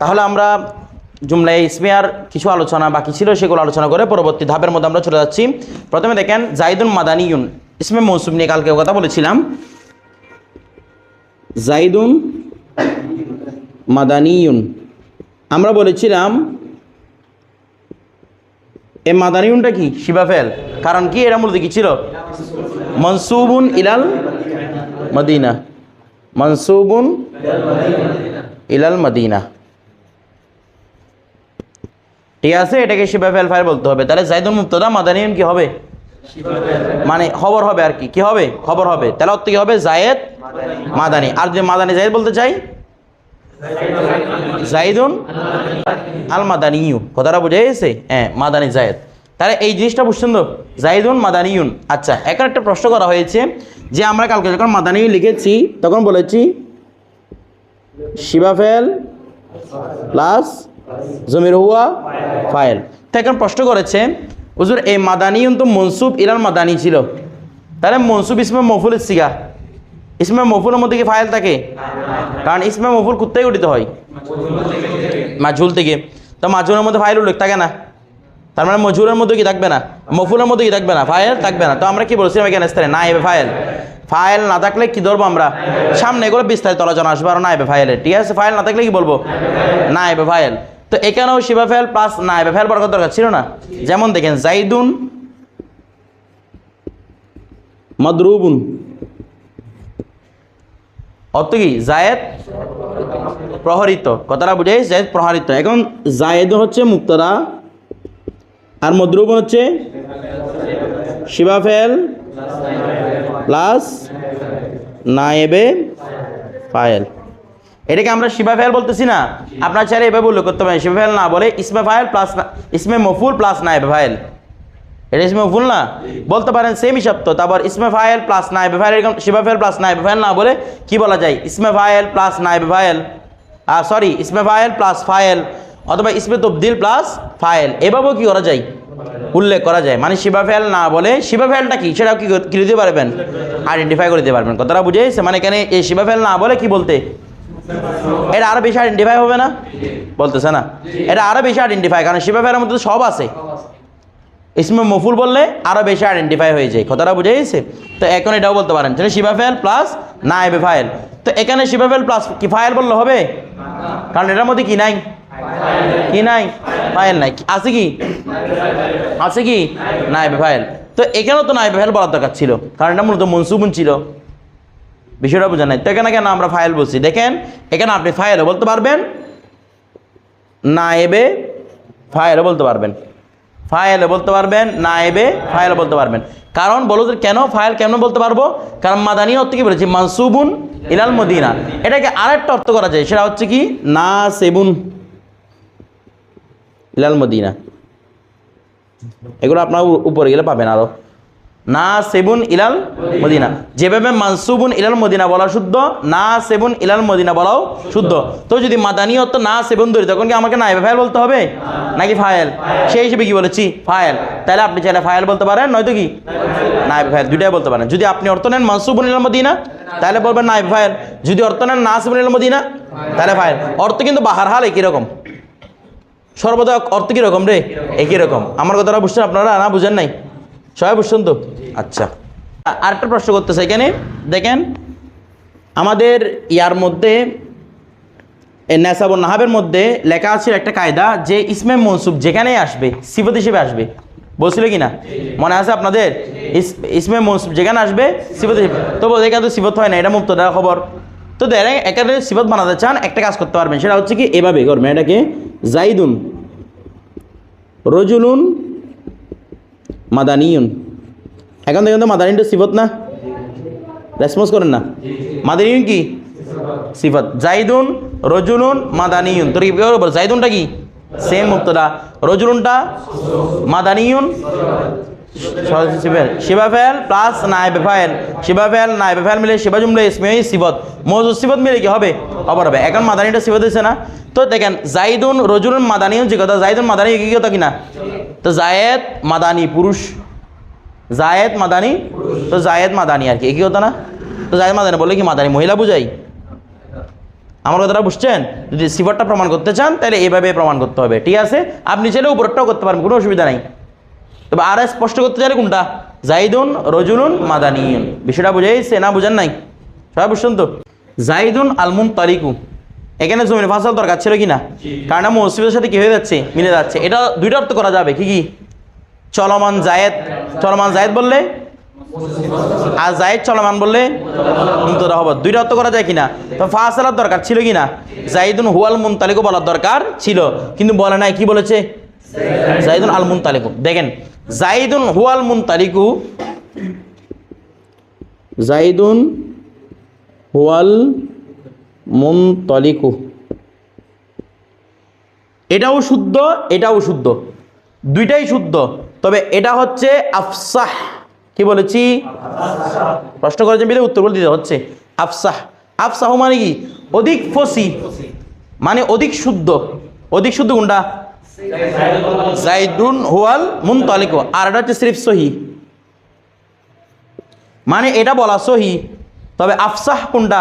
তাহলে আমরা জুমলায় ইসমিয়ার কিছু আলোচনা বাকি ছিল, সেগুলো আলোচনা করে পরবর্তী ধাপের মধ্যে আমরা চলে যাচ্ছি। প্রথমে দেখেন জাইদুন মাদানিউন, ইসমে মৌসুম নিয়ে কালকে কথা বলেছিলাম। জাইদুন মাদানিউন, আমরা বলেছিলাম, এ মাদানিউনটা কি? শিবা শিবাফেল কারণ কি? এটা মূলত কি ছিল? মনসুবুন ইলাল মদিনা। মনসুবুন ইলাল মদিনা। ঠিক আছে? এটাকে শিবাফেল ফাইল বলতে হবে। তাহলে জাইদুল মুক্তদা মাদানিউন কি হবে? মানে খবর হবে আর কি। হবে? খবর হবে। তাহলে অর্থ কি হবে? জায়েদ মাদানি। আর যদি মাদানি জায়েদ বলতে চাই? জাইদুন আল মাদানিয়ু কথাটা বুঝে গেছে? হ্যাঁ মাদানি জায়েদ তাহলে এই জিনিসটা বুঝছেন তো? জাইদুন মাদানিয়ুন আচ্ছা এখন একটা প্রশ্ন করা হয়েছে যে আমরা কালকে যখন মাদানি লিখেছি, তখন বলেছি শিবাফেল প্লাস জমির হুয়া ফাইল। তো এখন প্রশ্ন করেছে, হুজুর, এই মাদানিয়ুন তো মনসুব ইরান মাদানি ছিল। তাহলে মনসুব ইসমে মফুল সিগা। ইসমে মফুলের মধ্যে কি ফাইল থাকে? কারণ ইসমে মফুল কোথায় গঠিত হয়। মাঝুল থেকে। তো মাঝুলের মধ্যে ফাইল উল্লেখ থাকে না। তার মানে মজুরের মধ্যে কি থাকবে না? মফুলের মধ্যে কি থাকবে না? ফাইল থাকবে না। তো আমরা কি বলছিলাম এখানে স্থানে? না, এবে ফাইল। ফাইল না থাকলে কি ধরবো আমরা? সামনে এগুলো বিস্তারিত আলোচনা আসবে, আর না, এবে ফাইলের ঠিক আছে? ফাইল না থাকলে কি বলব? না, এবে ফাইল। তো এখানেও শিবা ফেল প্লাস না এবে ফাইল বরাবর দরকার ছিল না। যেমন দেখেন, জাইদুন, মদরুবুন। অর্থ কি? জায়েদ প্রহরিত। কথাটা বুঝে জায়েদ প্রহরিত। এখন জায়েদ হচ্ছে মুক্তরা, আর মদ্রুব হচ্ছে শিবাফেল প্লাস নায়েবে ফায়েল। এটাকে আমরা শিবা ফাইল বলতেছি না। আপনার চাইলে এভাবে উল্লেখ করতে পারেন। শিবা ফাইল না বলে ইসমে ফাইল প্লাস ইসমে মফুল প্লাস নায়েবে ফাইল। এটা ইসমে মফুল না? বলতে পারেন সেমই শব্দ তারপর ইসমে ফায়াল প্লাস নায়েবে ফাইল, এরকম শিবা ফাইল প্লাস নায়েবে ফাইল না বলে কি বলা যায়? ইসমে ফাইল প্লাস নায়েবে আর সরি ইসমে ফাইল প্লাস ফাইল অথবা ইসমে তবদিল প্লাস ফাইল। এভাবেও কি করা যায়? উল্লেখ করা যায়। মানে শিবা ফেল না বলে শিবা ফেলটা কি? সেটাও কি দিতে পারবেন? আইডেন্টিফাই করে দিতে পারবেন। কথাটা বুঝে? মানে এখানে এই শিবা ফেল না বলে কি বলতে? এটা আরও বেশি আইডেন্টিফাই হবে না? বলতেছে না? এটা আরও বেশি আইডেন্টিফাই কারণ শিবা ফেলের মধ্যে সব আছে। ইসমে মফুল বললে আরও বেশি আইডেন্টিফাই হয়ে যায়। কথাটা বুঝে গেছে? তো এখন এটাও বলতে পারেন। যেন শিবা ফেল প্লাস না এবে ফাইল। তো এখানে শিবা ফেল প্লাস কি ফাইল বললে হবে? কারণ এটার মধ্যে কি নাই? কি নাই? ফাইল নাই। আছে কি? আছে কি? নাইবে ফাইল। তো এখানেও তো নাইবে ফাইল বলার দরকার ছিল। কারণ এটা মূলত মনসুবুন ছিল। বিষয়টা বোঝা নাই। তো এখানে কেন আমরা ফাইল বলছি? দেখেন, এখানে আপনি ফাইলও বলতে পারবেন, নায়েবে ফাইলও বলতে পারবেন। ফাইলও বলতে পারবেন, নায়েবে ফাইলও বলতে পারবেন। কারণ বলো কেন ফাইল কেন বলতে পারব? কারণ মাদানি অর্থ কি বলেছি? মানসুবুন ইলাল মদিনা। এটাকে আরেকটা অর্থ করা যায়, সেটা হচ্ছে কি? না সেবুন ইলাল মদিনা। এগুলো আপনার উপরে গেলে পাবেন আরও। না সেবুন ইলাল মদিনা। যেভাবে মানসুবুন ইলাল মদিনা বলা শুদ্ধ না সেবুন ইলাল মদিনা বলাও শুদ্ধ। তো যদি মাদানি অর্থ না সেবুন ধরি, তখন কি আমাকে নাইবে ফাইল বলতে হবে? নাকি ফাইল? সেই হিসেবে কি বলেছি? ফাইল। তাহলে আপনি চাইলে ফাইল বলতে পারেন, নয়তো কি? নাইবে ফাইল, দুইটাই বলতে পারেন। যদি আপনি অর্থ নেন মানসুবুন ইলাল মদিনা, তাহলে বলবেন নাইবে ফাইল। যদি অর্থ নেন না সেবুন ইলাল মদিনা, তাহলে ফাইল। অর্থ কিন্তু বাহার হাল একই রকম। সর্বদা অর্থ কীরকম রে? একই রকম। আমার কথাটা বুঝছেন আপনারা? না বুঝেন নাই? সবাই বুঝছেন তো আচ্ছা। আরেকটা প্রশ্ন করতেছে এখানে। দেখেন, আমাদের ইয়ার মধ্যে নেসাব নাহাবের মধ্যে লেখা আছে একটা কায়দা যে ইসমে মনসুব যেখানেই আসবে, সিফত হিসেবে আসবে। বলছিল কি না? মনে আছে আপনাদের? ইস- ইসমে মনসুব যেখানে আসবে, সিফত হিসেবে। তো এখানে তো সিফত হয় না, এটা মুক্ত দেওয়া খবর। তো দেখেন, এখানে সিফত বানাতে চান, একটা কাজ করতে পারবেন। সেটা হচ্ছে কি, এভাবে করবেন। এটাকে জাইদুন, রজুলুন মাদানিয়ুন। এখন দেখেন তো মাদানিটা সিফত না? রেসপন্স করেন না। মাদানিউন কি? সিফত। জাইদুন, রজুলুন মাদানিউন তোর কি জাইদুনটা কি? সেম মুক্তদা। রজুলুনটা শিবাফেল প্লাস মিলে শিবা সিবত মজুদ সিবত মিলে কি হবে? এখন মাদানিটা না? তো দেখেন, জাইদুন মাদানি কি তো মাদানি পুরুষ। মাদানি তো মাদানি আর কি না? তো জায়েদ মাদানি কি মাদানি মহিলা বুঝাই? আমার কথাটা বুঝছেন? যদি সিফারটা প্রমাণ করতে চান, তাহলে এইভাবে প্রমাণ করতে হবে। ঠিক আছে? আপনি চাইলে উপরটাও করতে পারবেন কোনো অসুবিধা নাই। তবে আর স্পষ্ট করতে চাইলে কোনটা? জাইদুন রজুলুন মাদানিয়ন বিষয়টা বুঝাইছে না বুঝেন নাই? সবাই বুঝছেন তো? জাইদুন আলমুন তারিকু এখানে জমির ফাসাল দরকার ছিল কি না কারণ মসজিদের সাথে কি হয়ে যাচ্ছে? মিলে যাচ্ছে। এটা দুইটা অর্থ করা যাবে। কি কি? চলমান জায়েদ। চলমান জায়েদ বললে? আর জায়েদ চলমান বললে? হব। দুইটা অর্থ করা যায় কিনা? তো ফাসালার দরকার ছিল কিনা? জাইদুন হুয়াল মুনতালিকও বলার দরকার ছিল। কিন্তু বলে নাই কি বলেছে? জাইদুন আল মুনতালিকু। দেখেন, জাইদুন হুয়াল মুনতালিকু, জাইদুন হুয়াল মুনতালিকু। এটাও শুদ্ধ এটাও শুদ্ধ। দুইটাই শুদ্ধ, তবে এটা হচ্ছে আফসাহ। কি বলেছি? প্রশ্ন করেছেন বিলে, উত্তর দিতে হচ্ছে। আফসাহ। আফসাহ মানে কি? অধিক ফসি। মানে অধিক শুদ্ধ। অধিক শুদ্ধ কোনটা? জাইদুন হুয়াল মুনতালিকু। আর এটা হচ্ছে সিরিফ সহি। মানে এটা বলা সহি, তবে আফসাহ কোনটা?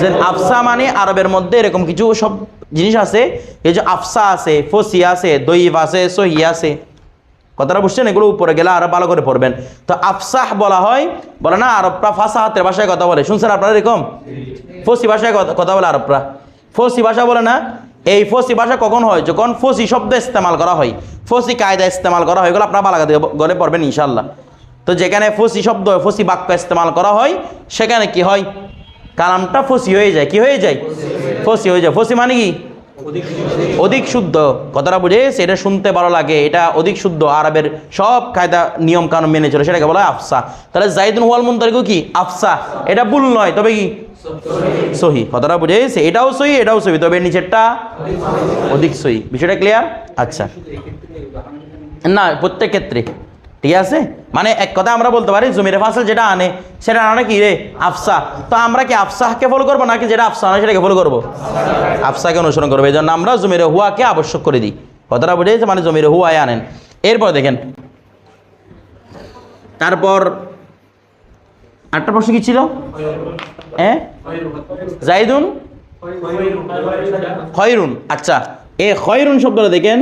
যে আফসা মানে আরবের মধ্যে এরকম কিছু সব জিনিস আছে, এই যে আফসা আছে, ফসি আছে দইফ আছে, সহি আছে। কথাটা বুঝছেন? এগুলো উপরে গেলে আরও ভালো করে পড়বেন। তো আফসাহ বলা হয়, বলে না, আরবরা ফাঁসা হাতের ভাষায় কথা বলে। শুনছেন আপনারা এরকম? ফসি ভাষায় কথা বলে আরবরা। ফসি ভাষা বলে না এই ফসি ভাষা কখন হয়? যখন ফসি শব্দ ইস্তেমাল করা হয়, ফসি কায়দা ইস্তেমাল করা হয়, এগুলো আপনারা বালাগা গলে পড়বেন ইনশাল্লাহ তো যেখানে ফসি শব্দ ফসি বাক্য ইস্তেমাল করা হয়, সেখানে কি হয়? কালামটা ফসি হয়ে যায়। কি হয়ে যায়? ফসি হয়ে যায়। ফসি মানে কি? অধিক শুদ্ধ। কথাটা বুঝে এটা শুনতে ভালো লাগে। এটা অধিক শুদ্ধ। আরবের সব কায়দা, নিয়ম কানুন মেনে চলে। সেটাকে বলা হয় আফসা। তাহলে জাইদুন হুয়াল মুনতারিকু কি? আফসা। এটা ভুল নয়। তবে কি? সহি। কথাটা বুঝে এটাও সহি এটাও সহি। তবে নিচেরটা অধিক সহি। বিষয়টা ক্লিয়ার আচ্ছা। না, প্রত্যেক ক্ষেত্রে। ঠিক আছে? মানে এক কথা আমরা বলতে পারি, জমির ফাসল যেটা আনে, সেটা আনে কি রে? আফসা। তো আমরা কি আফসাহকে ফলো করব নাকি যেটা আফসা আনে সেটাকে ফলো করব? আফসাকে অনুসরণ করব। এই জন্য আমরা জমির হুয়াকে আবশ্যক করে দিই। কথাটা বুঝে গেছে? মানে জমির হুয়ায় আনেন। এরপর দেখেন। তারপর আটটা প্রশ্ন কি ছিল? হ্যাঁ জাইদুন? খয়রুন। আচ্ছা। এ খয়রুন শব্দটা দেখেন।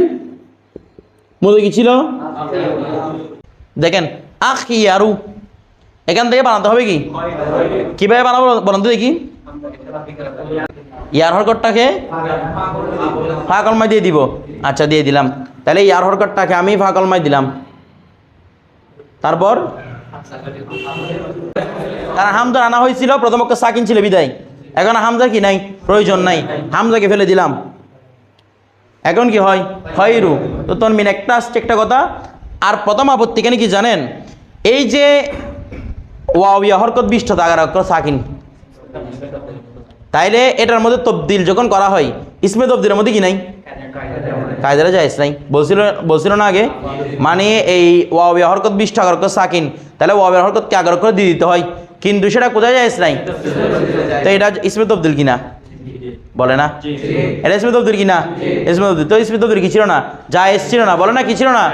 মধ্যে কি ছিল? দেখেন আখ ইয়ারু এখান থেকে বানাতে হবে কি? কীভাবে বানাবো বলুন তো দেখি। ইয়ার হরকটটাকে ফা কলমাই দিয়ে দিব। আচ্ছা দিয়ে দিলাম। তাহলে ইয়ার হরকটটাকে আমি ফা কলমাই দিলাম। তারপর? কারণ হামজা আনা হয়েছিল, প্রথম অক্ষর সাকিন ছিল বিদায়। এখন হামজা কি নাই? প্রয়োজন নাই। হামজাকে ফেলে দিলাম। এখন কি হয়? হয় খয়রু তো তোর মিন একটা আসছে একটা কথা। আর প্রথম আপত্তি কেন কি জানেন? এই যে ওয়াবিয়া হরকত বিষ্ঠ তাগার অক্ষর সাকিন। তাইলে এটার মধ্যে তবদিল যখন করা হয়, ইসমে তবদিলের মধ্যে কি নাই? কায়দারা যাইস নাই। বলছিল বলছিল না আগে মানে এই ওয়াবিয়া হরকত বিষ্ঠ আগার অক্ষর সাকিন, তাহলে ওয়াবিয়া হরকতকে আগার অক্ষর দিয়ে দিতে হয়। কিন্তু সেটা কোথায় যাইস নাই? তো এটা ইসমে তবদিল কিনা? বলে না? এটা ইসমে তবদির কি না? ইসমে তবদির তো ইসমে তবদির কি ছিল না? যা এসছিল না। বলে না কি ছিল না?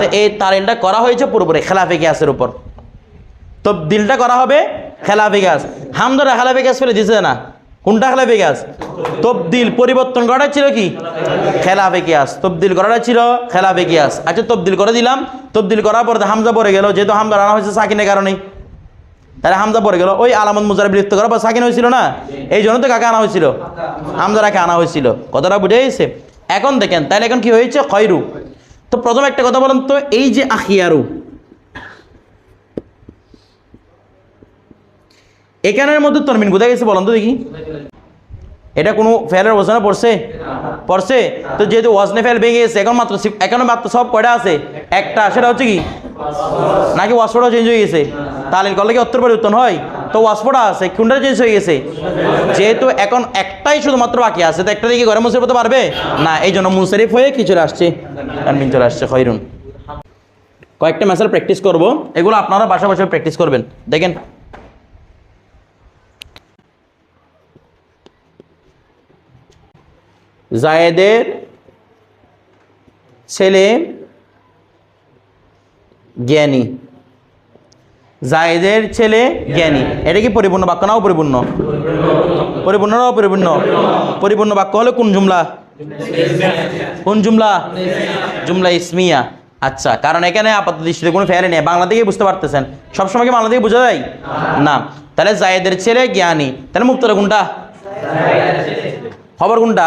তো এই তালিলটা করা হয়েছে পুরোপুরি খেলাফে গ্যাসের উপর। তবদিলটা করা হবে খেলাফে গ্যাস হামদারা খেলাফে গ্যাস ফেলে দিছে না? কোনটা খেলাফে গ্যাস তবদিল পরিবর্তন করাটা ছিল কি? খেলাফে গ্যাস তবদিল করাটা ছিল খেলাফে গ্যাস আচ্ছা তবদিল করে দিলাম। তবদিল করার পর হামজা পড়ে গেল। যেহেতু হামদা রানা হয়েছে সাকিনের কারণে তাহলে হামজা পড়ে গেল। ওই আলামত মুজারে বিলুপ্ত করা বা সাকিন হয়েছিল না? এই জন্য তো কাকে আনা হয়েছিল? হামজারাকে আনা হয়েছিল। কথাটা বুঝে গেছে। এখন দেখেন, তাহলে এখন কি হয়েছে? খয়রু। তো প্রথম একটা কথা বলেন তো, এই যে আখিয়ারু। এখানের মধ্যে তরমিন কোথায় গেছে বলেন তো দেখি। এটা কোনো ফেলের ওজনে পড়ছে? পড়ছে? তো যেহেতু ওয়াজনে ফেল ভেঙে গেছে এখন মাত্র এখন মাত্র সব কয়টা আছে? একটা, সেটা হচ্ছে কি? নাকি ওয়াসফোর্ডও চেঞ্জ হয়ে গেছে? তালিল করলে কি উত্তর পরিবর্তন হয়? তো ওয়াসফোর্ডা আছে কোনটা চেঞ্জ হয়ে গেছে। যেহেতু এখন একটাই শুধুমাত্র বাকি আছে, তো একটা দিকে ঘরে মুসরিফ হতে পারবে? না, এই জন্য মুসরিফ হয়ে কি চলে আসছে? তানমিন চলে আসছে খৈরুন কয়েকটা ম্যাচের প্র্যাকটিস করব। এগুলো আপনারা বাসা বাসা প্র্যাকটিস করবেন। দেখেন জায়েদের ছেলে জ্ঞানী। জায়েদের ছেলে জ্ঞানী। এটা কি পরিপূর্ণ বাক্য নাও পরিপূর্ণ পরিপূর্ণ না অপরিপূর্ণ? পরিপূর্ণ বাক্য হলে কোন জুমলা? কোন জুমলা? জুমলা ইসমিয়া। আচ্ছা কারণ এখানে আপাতত দৃষ্টিতে কোনো ফেয়ারে নেই। বাংলা থেকেই বুঝতে পারতেছেন। সবসময় কি বাংলা থেকে বোঝা যায়? না। তাহলে জায়েদের ছেলে জ্ঞানী। তাহলে মুক্তরা কোনটা? খবর কোনটা?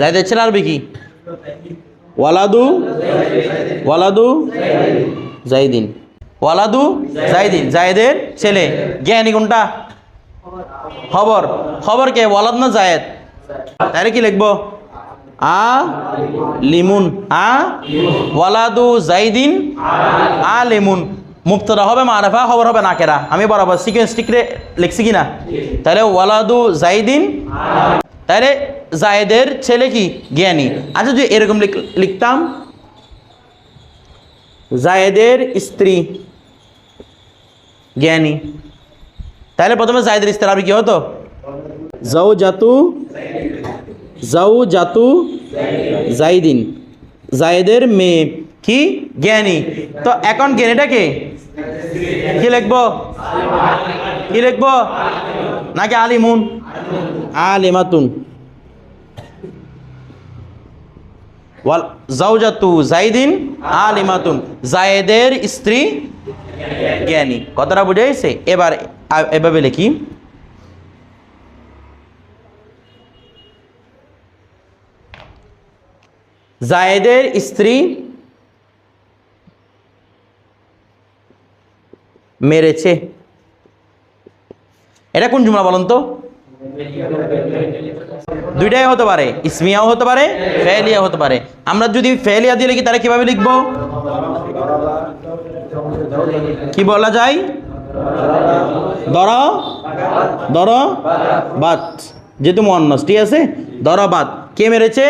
জায়েদের ছেলে আরবি কি? ওয়ালাদু ওয়ালাদু জাইদিন ওয়ালাদু জাইদিন জায়েদের ছেলে। জ্ঞানী কোনটা? খবর। খবর কে? ওয়ালাদ না জায়েদ? তাহলে কি লিখব? আ লিমুন। আ ওয়ালাদু জাইদিন আ লিমুন। মুক্তরা হবে মারাফা খবর হবে নাকেরা। আমি বরাবর সিকোয়েন্স লিখছি কিনা? তাহলে ওয়ালাদু জাইদিন তাহলে জায়েদের ছেলে কি? জ্ঞানী। আচ্ছা যদি এরকম লিখ- লিখতাম জায়েদের স্ত্রী জ্ঞানী। তাহলে প্রথমে জায়েদের স্ত্রী আরবি কি হতো? যাও জাতু যাও জাতু জাইদিন। জায়েদের মেয়ে কি? জ্ঞানী। তো এখন জ্ঞানীটা কে? কি লিখব? কি লিখব? নাকি আলিমুন? আলিমাতুন। ওয়াল জাউজাতু জাইদিন আলিমাতুন। জায়েদের স্ত্রী জ্ঞানী। কথাটা বুঝে এবার এভাবে লিখি। জায়েদের স্ত্রী মেরেছে। এটা কোন জুমলা বলুন তো? দুইটাই হতে পারে, ইসমিয়াও হতে পারে ফেলিয়া হতে পারে। আমরা যদি ফেলিয়া দিয়ে লিখি, তাহলে কীভাবে লিখব? কি বলা যায়? দর দর বাত যেহেতু মহান্নস ঠিক আছে? দর বাত কে মেরেছে?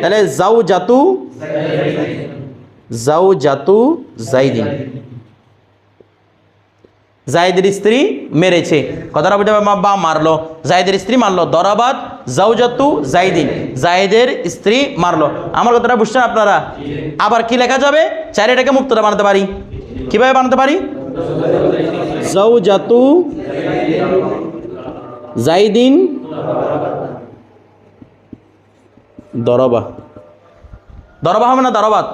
তাহলে যাও জাতু যাও জাতু জাইদিন জায়দের স্ত্রী মেরেছে। কথাটা বুঝে বা মারলো। জায়দের স্ত্রী মারলো। দরাবাদ জাউজাতু জাইদিন। জায়েদের স্ত্রী মারলো। আমার কথাটা বুঝছেন আপনারা? আবার কি লেখা যাবে? চাইলে এটাকে মুক্তটা বানাতে পারি। কীভাবে বানাতে পারি? জাউজাতু জাইদিন দরবা। দরবা হবে না দরবাদ?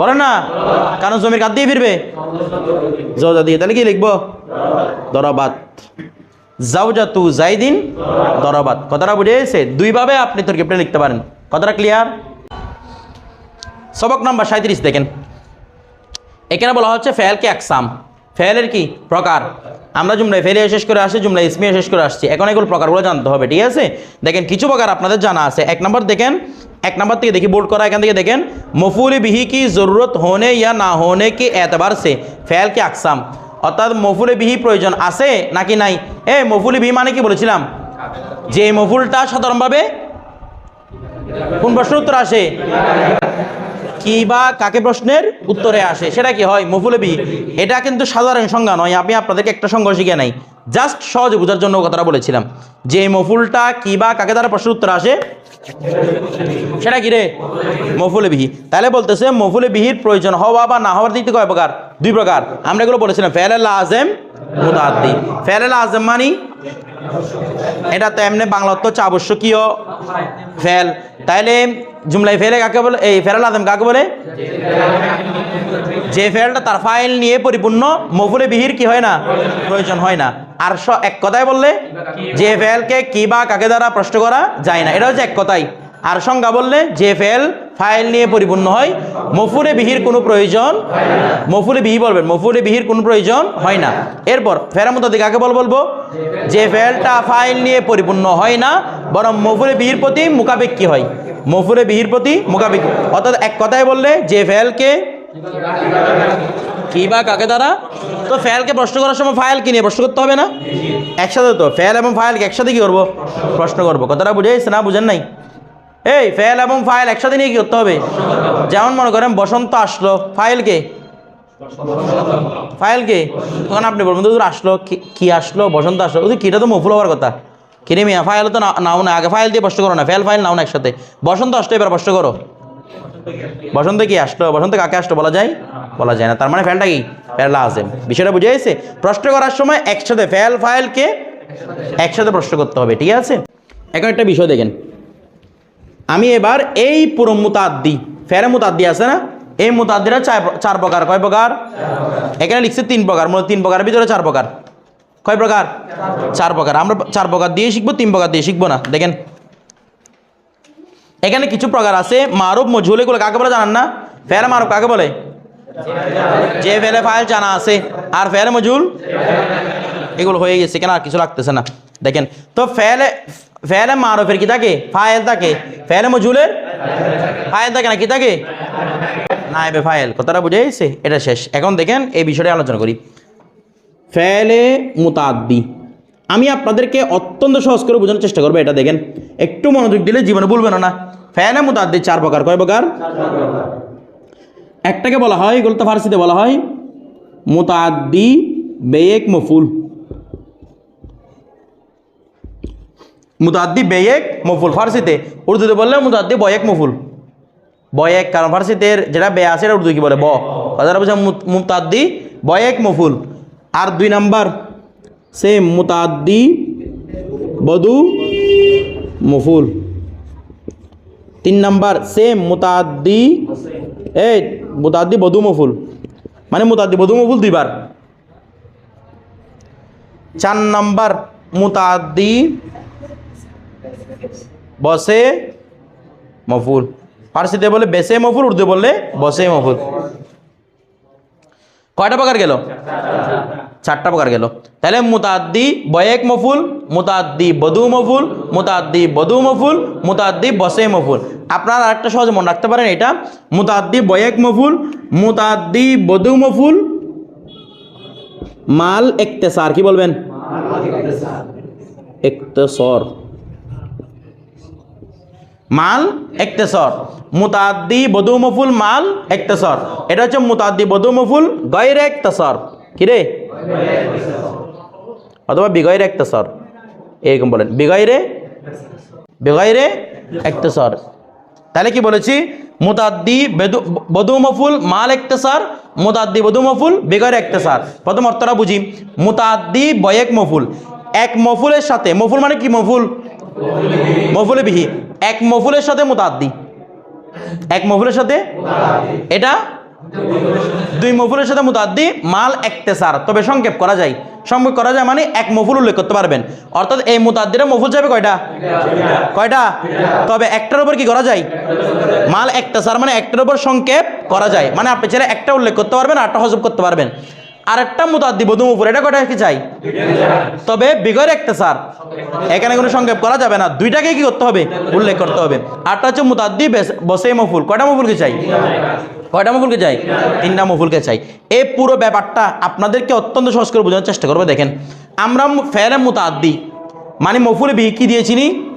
বলেন না? কারণ জমির কাত দিয়ে ফিরবে। জৌজা দিয়ে। তাহলে কি লিখব? দরবাত। জাউজাতু জাইদিন দরাবাত। কথাটা বুঝে এসে দুইভাবে আপনি তোর তরকিবটা লিখতে পারেন। কথাটা ক্লিয়ার সবক নাম্বার সাঁত্রিশ দেখেন। এখানে বলা হচ্ছে ফেলকে একসাম। ফেলের কি? প্রকার। আমরা জুমলায় ফেলে শেষ করে আসছি জুমলায় ইসমিয়া শেষ করে আসছি। এখন এগুলো প্রকারগুলো জানতে হবে, ঠিক আছে? দেখেন, কিছু প্রকার আপনাদের জানা আছে। এক নম্বর দেখেন, এক নম্বর থেকে দেখি বোর্ড করা, এখান থেকে দেখেন, মফুল বিহি কি জরুরত হোনে ইয়া না হোনে কি এতবার সে? ফেল কি আকসাম? অর্থাৎ মফুলে বিহি প্রয়োজন আছে নাকি নাই? এ, মফুলি বিহি মানে কি বলেছিলাম? যে মফুলটা সাধারণভাবে কোন প্রশ্ন উত্তর আসে? কি বা কাকে প্রশ্নের উত্তরে আসে, সেটা কি হয়? মফুলেবি এটা কিন্তু সাধারণ সংজ্ঞা নয়, আমি আপনাদেরকে একটা সংজ্ঞা শিখে নাই। জাস্ট সহজে বোঝার জন্য কথাটা বলেছিলাম। যে মফুলটা কি বা কাকে দ্বারা প্রশ্নের উত্তর আসে, সেটা কি রে? মফুলে বিহি তাহলে বলতেছে, মফুলে বিহির প্রয়োজন হওয়া বা না হওয়ার দিক থেকে কয় প্রকার? দুই প্রকার। আমরা এগুলো বলেছিলাম, ফেল আজেম মুতাদ্দি ফেল আজেম মানি এটা তো এমনি বাংলা হচ্ছে আবশ্যকীয় ফেল। তাইলে জুমলাই ফেলে কাকে বলে? এই ফেরাল আদম কাকে বলে? যে ফেলটা তার ফাইল নিয়ে পরিপূর্ণ মফুলে বিহির কি হয় না? প্রয়োজন হয় না। আর এক কথায় বললে, যে ফেলকে কি বা কাকে দ্বারা প্রশ্ন করা যায় না? এটা হচ্ছে এক কথাই আর সংজ্ঞা বললে, যে ফেল ফাইল নিয়ে পরিপূর্ণ হয়। মফুলে বিহির কোনো প্রয়োজন মফুলে বিহি বলবেন, মফুলে বিহির কোনো প্রয়োজন হয় না। এরপর ফেরার মতো কাকে বল বলব? যে ফেলটা ফাইল নিয়ে পরিপূর্ণ হয় না, বরং মফুলে বিহির প্রতি মোকাবেক্ষী হয়। মফুলে বিহির প্রতি মোকাবেক্ষী অর্থাৎ এক কথায় বললে, যে ফেলকে কি বা কাকে দ্বারা? তো ফেলকে প্রশ্ন করার সময় ফাইল কি নিয়ে প্রশ্ন করতে হবে না? একসাথে তো, ফেল এবং ফাইলকে একসাথে কি করব? প্রশ্ন করব। কথাটা বুঝে না? বুঝেন নাই? এই ফেল এবং ফাইল একসাথে নিয়ে কি করতে হবে? যেমন মনে করেন বসন্ত আসলো ফাইলকে ফাইলকে তখন আপনি বলবেন দুদূর আসলো, কি- আসলো? বসন্ত আসলো। ওদের কিটা তো মফুল হওয়ার কথা। কিনে মিয়া ফাইল তো নাও না, আগে ফাইল দিয়ে প্রশ্ন করো না। ফেল ফাইল নাও না একসাথে। বসন্ত আসলো, এবার প্রশ্ন করো। বসন্ত কি আসলো? বসন্ত কাকে আসলো বলা যায়? বলা যায় না। তার মানে ফেলটা কি? ফেল আজেম। বিষয়টা বুঝে গেছে? প্রশ্ন করার সময় একসাথে ফেল ফাইলকে একসাথে প্রশ্ন করতে হবে, ঠিক আছে? এখন একটা বিষয় দেখেন। আমি এবার এই পুরো মুতাদ্দি, ফেরে মুতাদ্দি আছে না? এই মুতাদ্দিরা চার প্রকার। কয় প্রকার? এখানে লিখছে তিন প্রকার। মূলত তিন প্রকারের ভিতরে চার প্রকার। কয় প্রকার? চার প্রকার। আমরা চার প্রকার দিয়ে শিখব, তিন প্রকার দিয়ে শিখব না। দেখেন। এখানে কিছু প্রকার আছে। মারুফ, মজহুল, এগুলো কাকে বলে জানান না? ফেরে মারুফ কাকে বলে? যে ফেলে ফাইল জানা আছে। আর ফেলে মজুল এগুলো হয়ে গেছে কেন? আর কিছু লাগতেছে না। দেখেন, তো ফেলে ফেলে মারুফের কি থাকে? ফাইল থাকে। ফেলে মজুলের? ফাইল থাকে না, কি থাকে? নাইবে ফাইল কথাটা বুঝে গেছে? এটা শেষ। এখন দেখেন, এই বিষয়টা আলোচনা করি। ফেলে মুতাদ্দি। আমি আপনাদেরকে অত্যন্ত সহজ করে বোঝানোর চেষ্টা করব এটা, দেখেন। একটু মনোযোগ দিলে জীবনে ভুলবেন না। ফেলে মুতাদ্দি, চার প্রকার। কয় প্রকার? একটাকে বলা হয়, এগুলো তো ফার্সিতে বলা হয়, মুতাদ্দি বেয়েক মফুল। মুতাদ্দি বেয়েক মফুল। ফার্সিতে। উর্দুতে বললে মুতাদ্দি বয়েক মফুল। বয়েক, কারণ ফার্সিতে যেটা বে আছে এটা উর্দু কি বলে? ব। কথাটা বলছে মুতাদ্দি বয়েক মফুল। আর দুই নাম্বার সে মুতাদ্দি বধু মফুল। তিন নাম্বার সে মুতাদ্দি, এই মুতাদ্দি বধু মফুল। মানে মুতাদ্দি বধু মফুল দুইবার। চার নাম্বার, মুতাদ্দি বসে মফুল। ফার্সিতে বলে বেসে মফুল উর্দু বললে বসে মফুল। কয়টা প্রকার গেল? চারটা প্রকার গেল। তাহলে মুতাদ্দি বয়েক মফুল, মুতাদ্দি বধু মফুল, মুতাদ্দি বধু মফুল, মুতাদ্দি বসে মফুল। আপনারা আরেকটা সহজে মনে রাখতে পারেন এটা। মুতাদ্দি বয়েক মফুল, মুতাদ্দি বধু মফুল, মাল একতেসার, কি বলবেন? একতেসর। মাল একতেসর মুতাদ্দি বধু মফুল মাল একতেসর এটা হচ্ছে মুতাদ্দি বধু মফুল গয়রে একতেসর কিরে অথবা বিগয়রে একতেসর এরকম বলেন। বিগয়রে? বিগয়রে একতেসর তাহলে কি বলেছি? মুতাদ্দি বধু মফুল মাল একতেসার মুতাদ্দি বধু মফুল বিগয়রে একতেসার প্রথম অর্থটা বুঝি। মুতাদ্দি বয়েক মফুল। এক মফুলের সাথে, মফুল মানে কি মফুল? মফুলে বিহি। এক মফুলের সাথে মুতাদ্দি এক মফুলের সাথে? এটা? দুই মফুলের সাথে মুতাদ্দি মাল একতেসার। তবে সংক্ষেপ করা যায়। সংক্ষেপ করা যায় মানে এক মফুল উল্লেখ করতে পারবেন। অর্থাৎ এই মুতাদ্দিরে মফুল যাবে কয়টা? কয়টা? তবে একটার উপর কি করা যায়? মাল একতেসার মানে একটার উপর সংক্ষেপ করা যায়। মানে আপনি ছেলে একটা উল্লেখ করতে পারবেন আটটা হজব করতে পারবেন। আর একটা মুতাদ্দি বধু মফুল এটা কয়টা কি চাই? তবে বিগর একটা, স্যার। এখানে কোনো সংক্ষেপ করা যাবে না। দুইটাকে কি করতে হবে? উল্লেখ করতে হবে। আটটা হচ্ছে মুতাদ্দি বেস- মফুল। কয়টা মফুলকে চাই? কয়টা মফুলকে চাই? তিনটা মফুলকে চাই। এই পুরো ব্যাপারটা আপনাদেরকে অত্যন্ত সহজ করে বোঝানোর চেষ্টা করব, দেখেন। আমরা ফেরে মুতাদ্দি। মানে মফুলে বি কি দিয়েছি নি?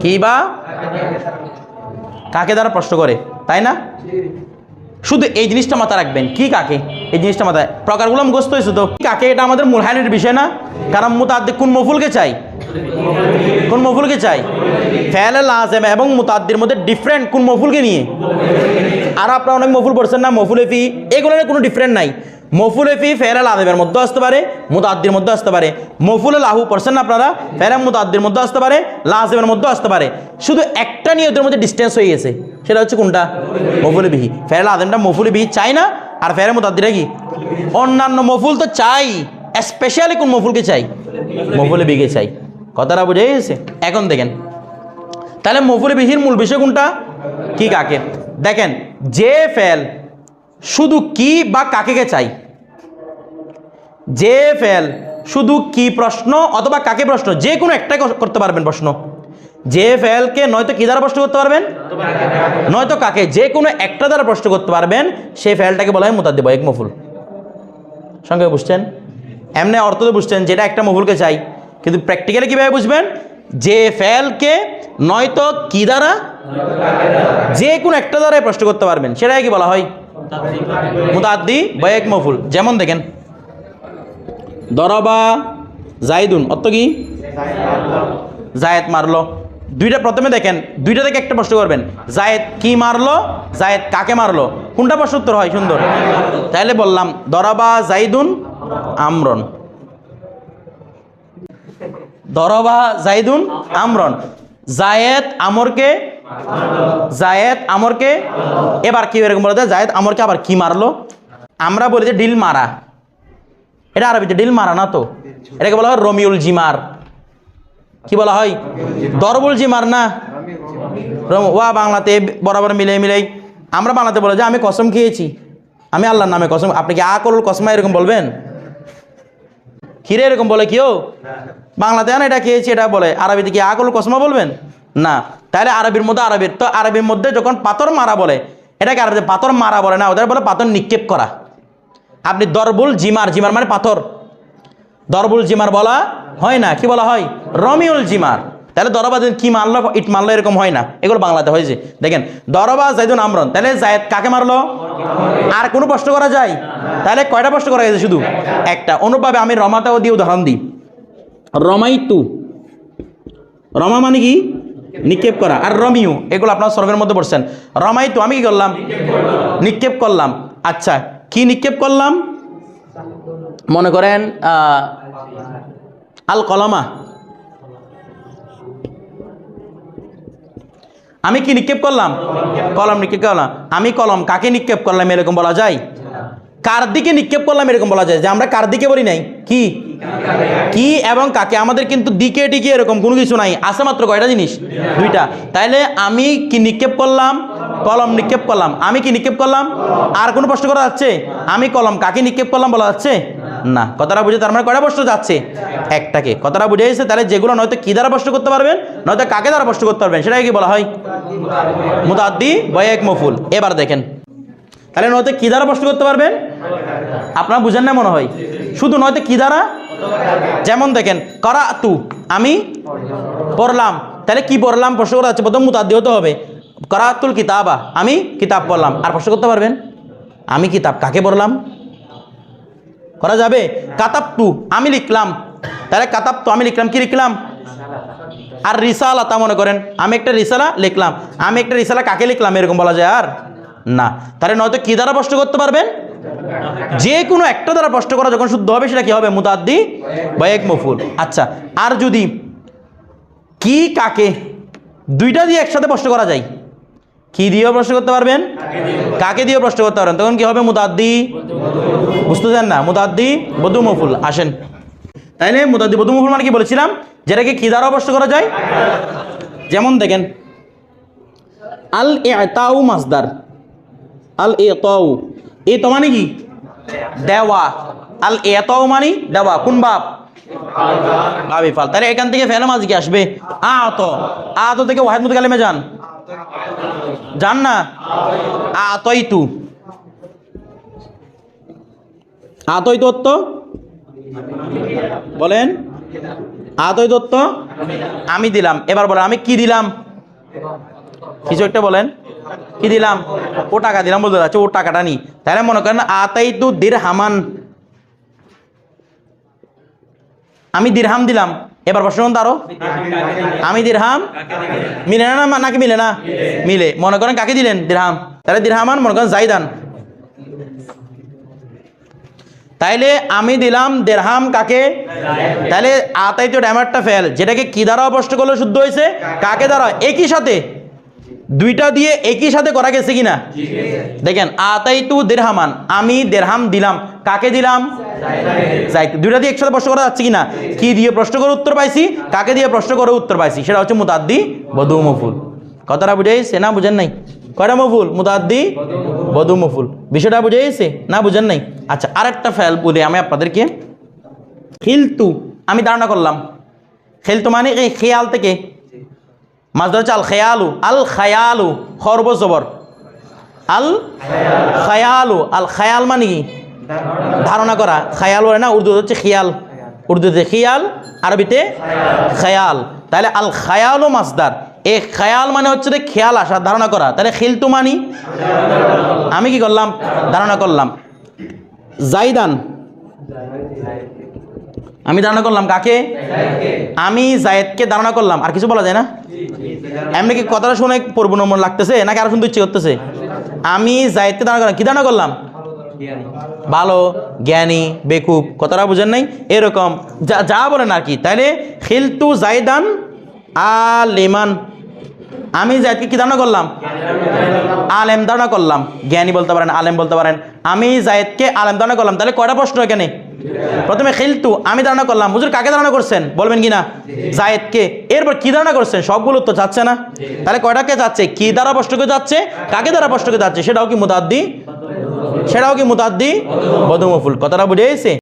কি বা? কাকে দ্বারা প্রশ্ন করে? তাই না? শুধু এই জিনিসটা মাথা রাখবেন। কি কাকে? এই জিনিসটা মাথায় প্রকারগুলো মুখস্থ হয়েছে তো। কাকে? এটা আমাদের মূল হাইলাইটের বিষয় না? কারণ মুতাদ্দি কোন মফুলকে চাই? কোন মফুলকে চাই? ফেলে লাজেম এবং মুতাদ্দির মধ্যে ডিফারেন্ট কোন মফুলকে নিয়ে? আর আপনারা অনেক মফুল পড়ছেন না? মফুল, এফি এগুলোর কোনো ডিফারেন্ট নাই। মফুল ফি ফেরে লাজেমের মধ্যে আসতে পারে, মুতাদ্দির মধ্যে আসতে পারে। মফুলে লাহু পড়ছেন না আপনারা? ফেরে মুতাদ্দির মধ্যে আসতে পারে, লাজেমের মধ্যে আসতে পারে। শুধু একটা নিয়তের মধ্যে ডিস্টেন্স হয়ে গেছে। সেটা হচ্ছে কোনটা? মফুলে বিহি। ফেরে লাজেমটা মফুলে বিহি চাই না, আর ফেরে মুতাদ্দিরা কি? অন্যান্য মফুল তো চাই। স্পেশালি কোন মফুলকে চাই? মফুলে বিকে চাই। কথাটা বুঝে গেছে? এখন দেখেন। তাহলে মফুলে বিহির মূল বিষয় কোনটা? কি কাকে? দেখেন, যে ফেল শুধু কি বা কাকে চাই? যে ফেল, শুধু কি প্রশ্ন অথবা কাকে প্রশ্ন, যে কোনো একটাই করতে পারবেন প্রশ্ন। যে ফেলকে নয়তো কি দ্বারা প্রশ্ন করতে পারবেন? নয়তো কাকে, যে কোনো একটা দ্বারা প্রশ্ন করতে পারবেন, সেই ফেলটাকে বলা হয় মুতাদ্দি এক মফুল। সঙ্গে বুঝছেন? এমনি অর্থ তো বুঝছেন, যেটা একটা মফুলকে চাই। কিন্তু প্র্যাকটিক্যালি কীভাবে বুঝবেন? যে ফেলকে নয়তো কি দ্বারা? যে কোনো একটা দ্বারাই প্রশ্ন করতে পারবেন সেটাই কি বলা হয়? মুতাদ্দি বয়েক মফুল। যেমন দেখেন দরবা জাইদুন অত কি? জায়েদ মারলো। দুইটা প্রথমে দেখেন, দুইটা থেকে একটা প্রশ্ন করবেন, জায়েদ কি মারলো, জায়েদ কাকে মারলো? কোনটা প্রশ্ন উত্তর হয়? সুন্দর। তাহলে বললাম, দরাবা জাইদুন আমরন। দরবা জাইদুন আমরন। জায়েদ আমরকে জায়েদ আমরকে, এবার কি এরকম বলা যায়? জায়েদ আমরকে আবার কি মারলো? আমরা বলি যে ডিল মারা। এটা আরবিতে ডিল মারা না তো? এটাকে বলা হয় রমিউল জিমার। কি বলা হয়? দরবুল জিমার না? ওয়া বাংলাতে বরাবর মিলে মিলে আমরা বাংলাতে বলে যে আমি কসম খেয়েছি। আমি আল্লাহর নামে কসম আপনি কি আ করুল কসমা এরকম বলবেন? কিরে এরকম বলে কেউ বাংলাতে না এটা খেয়েছি এটা বলে। আরবিতে কি আ করুল কসমা বলবেন? না। তাহলে আরবির মধ্যে আরবির তো আরবির মধ্যে যখন পাথর মারা বলে এটাকে আরবিতে পাথর মারা বলে না ওদের বলে পাথর নিক্ষেপ করা। আপনি দরবুল জিমার জিমার মানে পাথর। দরবুল জিমার বলা হয় না, কি বলা হয়? রমিউল জিমার। তাহলে দরবা কি মারলো, ইট মারলো, এরকম হয় না। এগুলো বাংলাতে হয়েছে। দেখেন, দরবা জাইদুন আমরন। তাহলে জায়দ কাকে মারলো? আর কোনো প্রশ্ন করা যায়? তাহলে কয়টা প্রশ্ন করা গেছে শুধু? একটা অনুভাবে আমি রমাতাও দিয়ে উদাহরণ দিই। রমাই তু রমা মানে কি? নিক্ষেপ করা। আর রমিউ, এগুলো আপনার সর্বের মধ্যে পড়ছেন। রমাই তু আমি কি করলাম? নিক্ষেপ করলাম। আচ্ছা কি নিক্ষেপ করলাম? মনে করেন আল কলমা। আমি কি নিক্ষেপ করলাম? কলম নিক্ষেপ করলাম। আমি কলম কাকে নিক্ষেপ করলাম এরকম বলা যায়? কার দিকে নিক্ষেপ করলাম এরকম বলা যায়? যে আমরা কার দিকে বলি নাই? কি? কি এবং কাকে? আমাদের কিন্তু দিকে টিকে এরকম কোনো কিছু নাই। আছে মাত্র কয়টা জিনিস? দুইটা। তাইলে আমি কি নিক্ষেপ করলাম? কলম নিক্ষেপ করলাম। আমি কি নিক্ষেপ করলাম? আর কোনো প্রশ্ন করা যাচ্ছে? আমি কলম কাকে নিক্ষেপ করলাম বলা যাচ্ছে? না। কথাটা বুঝে তার মানে কয়টা প্রশ্ন যাচ্ছে? একটাকে। কথাটা বুঝে গেছে তাহলে যেগুলো নয়তো কি দ্বারা প্রশ্ন করতে পারবেন? নয়তো কাকে দ্বারা প্রশ্ন করতে পারবেন? সেটাকে কি বলা হয়? মুতাদ্দি বয়েক, মফুল। এবার দেখেন। তাহলে নয়তো কি দ্বারা প্রশ্ন করতে পারবেন? আপনারা বুঝেন না মনে হয়। শুধু নয়তো কি দ্বারা? যেমন দেখেন করা তু আমি পড়লাম। তাহলে কি পড়লাম? প্রশ্ন করা যাচ্ছে। প্রথম মুতাদ্দি হতে হবে। করাতুল কিতাবা, আমি কিতাব পড়লাম। আর প্রশ্ন করতে পারবেন? আমি কিতাব কাকে পড়লাম? করা যাবে? কাতাব তু আমি লিখলাম। তাহলে কাতাব তু আমি লিখলাম, কি লিখলাম? আর রিসালা তা মনে করেন। আমি একটা রিসালা লিখলাম। আমি একটা রিসালা কাকে লিখলাম? এরকম বলা যায় আর না। তাহলে নয়তো কি দ্বারা প্রশ্ন করতে পারবেন? যে কোনো একটা দ্বারা প্রশ্ন করা যখন শুদ্ধ হবে, সেটা কি হবে? মুতাদ্দি বা এক মফুল। আচ্ছা আর যদি কি কাকে, দুইটা দিয়ে একসাথে প্রশ্ন করা যায়? কি দিয়েও প্রশ্ন করতে পারবেন? কাকে দিয়েও প্রশ্ন করতে পারবেন? তখন কি হবে? মুতাদ্দি বুঝতেছেন না? মুদাদ্দি বধু মফুল আসেন তাইলে মুদাদ্দি বধু মফুল মানে কি বলেছিলাম? যেটাকে কি দ্বারা প্রশ্ন করা যায়? যেমন দেখেন আল এতাউ মাসদার। আল এতাউ এ তো মানে কি? দেওয়া। আল এতাউ মানে দেওয়া। কোন বাপ? ভাবি ফাল। তাহলে এখান থেকে ফেলে মাঝ কি আসবে। আ তো আ তো থেকে ওয়াহেদ মুদ কালেমে যান। যান না আ তই তু আতই দত্ত বলেন। আতই দত্ত আমি দিলাম। এবার বলেন, আমি কি দিলাম? কিছু একটা বলেন। কি দিলাম? ও টাকা দিলাম বলতে যাচ্ছে ও টাকাটা নি। তাহলে মনে করেন আতাই তু দির হামান আমি দিরহাম দিলাম। এবার প্রশ্ন করুন তো আমি দিরহাম? মিলে না নাকি মিলে না? মিলে। মনে করেন কাকে দিলেন? দিরহাম। তাহলে দিরহামান, মনে করেন জাইদান। তাইলে আমি দিলাম দেড়হাম কাকে? তাহলে আতাই তো ড্যামারটা ফেল। যেটাকে কি দ্বারা অপষ্ট করলে শুদ্ধ হয়েছে? কাকে দ্বারা? একই সাথে। দুইটা দিয়ে একই সাথে করা গেছে কিনা? দেখেন আতাই তু দেড়হামান, আমি দেড়হাম দিলাম। কাকে দিলাম? দুইটা দিয়ে একসাথে প্রশ্ন করা যাচ্ছে কিনা? কি দিয়ে প্রশ্ন করে উত্তর পাইছি? কাকে দিয়ে প্রশ্ন করে উত্তর পাইছি? সেটা হচ্ছে মুতাদ্দি বধু মফুল। কথাটা বুঝাইছে না বুঝেন নাই? কয়টা মফুল? মুতাদ্দি বধু মফুল। বিষয়টা বুঝাইছে না বুঝেন নাই? আচ্ছা আরেকটা ফেল বলি আমি আপনাদেরকে। খিলতু, আমি ধারণা করলাম। খেলতু মানে এই খেয়াল থেকে। মাছ ধরা হচ্ছে আল খেয়ালু। আল খায়ালু, খরব জবর। আল খায়ালু। আল খায়াল মানে কি? ধারণা করা, খায়াল বলে না, উর্দু হচ্ছে খিয়াল। উর্দুতে খিয়াল, আরবিতে খেয়াল। তাহলে আল খায়ালও মাসদার। এ খেয়াল মানে হচ্ছে যে খেয়াল আসা, ধারণা করা। তাহলে খিলতু মানি? আমি কি করলাম? ধারণা করলাম। জাইদান। আমি ধারণা করলাম কাকে? আমি জায়েদকে ধারণা করলাম। আর কিছু বলা যায় না? এমনি কি কথাটা শুনে পূর্ব নম্বর লাগতেছে? নাকি আরও শুনতে ইচ্ছে করতেছে? আমি জায়েদকে ধারণা করলাম। কি ধারণা করলাম? ভালো, জ্ঞানী, বেকুব, কথাটা বুঝেন নাই? এরকম, যা যা বলেন আর কি তাইলে খিলতু জাইদান আলিমান। আমি জায়দকে কি ধারণা করলাম? আলেম ধারণা করলাম। জ্ঞানী বলতে পারেন, আলেম বলতে পারেন। আমি জায়েদকে আলেম ধারণা করলাম। তাহলে কয়টা প্রশ্ন এখানে? প্রথমে খিলতু, আমি ধারণা করলাম। হুজুর কাকে ধারণা করছেন? বলবেন কি না? জায়েদকে এরপর কি ধারণা করছেন? সবগুলো তো যাচ্ছে না? তাহলে কয়টাকে যাচ্ছে? কি দ্বারা প্রশ্নকে যাচ্ছে? কাকে দ্বারা প্রশ্নকে যাচ্ছে? সেটাও কি মুতাদ্দি? সেটাও কি মুতাদ্দি? বদমফুল। কথাটা বুঝে